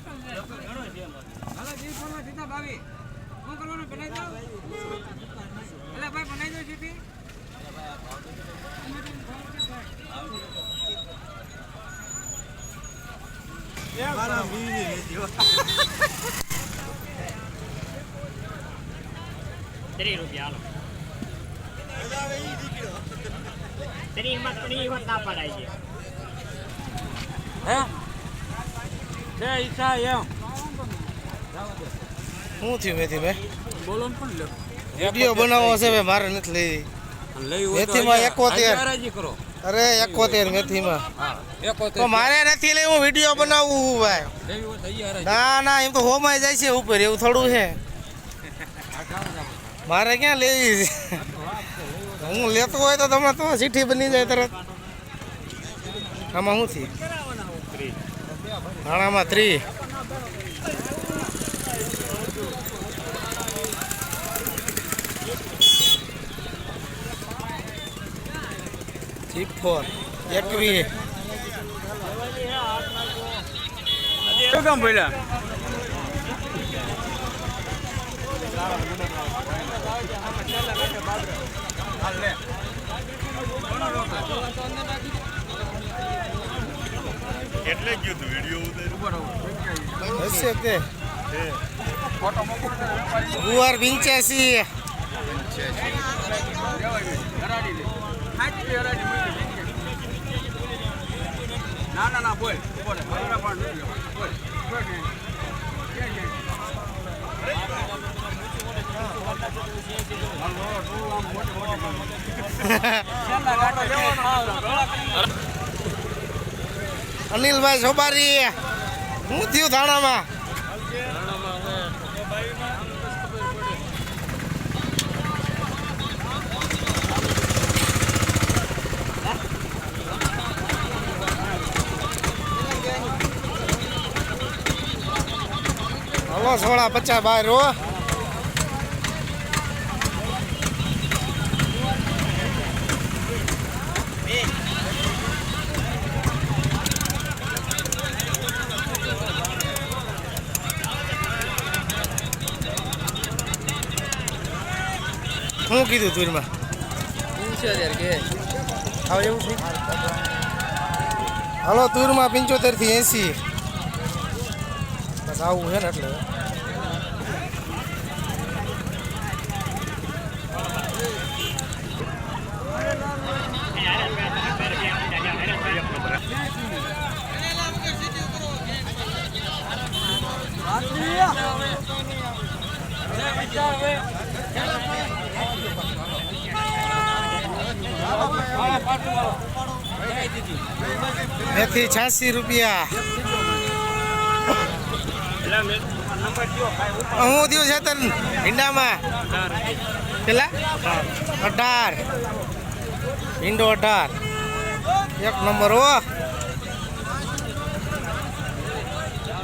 ત્રીસ રૂપિયા હાલો ત્રીસમાં ત્રીસ ના પડાય છે હે? છે ઈચ્છા એમ. શું થયું મેથી ભાઈ? બોલો પણ લ્યો વીડિયો બનાવવો છે ભાઈ મારે નથી લઈ. મેથીમાં એકોતેર. અરે એકોતેર મેથીમાં. તો મારે નથી લેવું વીડિયો બનાવવું ભાઈ. ના ના એમ તો હોમાઈ જાય છે ઉપર એવું થોડું છે. મારે ક્યાં લેવી છે? હું લેતો હોય તો તમે તો ચીઠી બની જાય તરત. આમાં શું થી ધાણામાં ત્રી. ફોર એકવી કામ બોલ્યા એટલે ગયું હતું વીડિયો ઉતાર્યું હશે તે ગુવાર વિંચેસી ના ના ના બોલ બોલ. બોલ બોલ કે. અનિલભાઈ સોપારી શું થયું ધાણામાં હલો સોળા પચાસ બાર રો શું કીધું તુરમાં હવે એવું છે હલો તુરમાં પંચોતેરથી એસી. બસ આવું છે ને એટલે. મેથી છ્યાસી રૂપિયા. હું થયું છે તન ભીંડામાં કેટલા અઢાર. ભીંડો અઢાર. એક નંબર હો.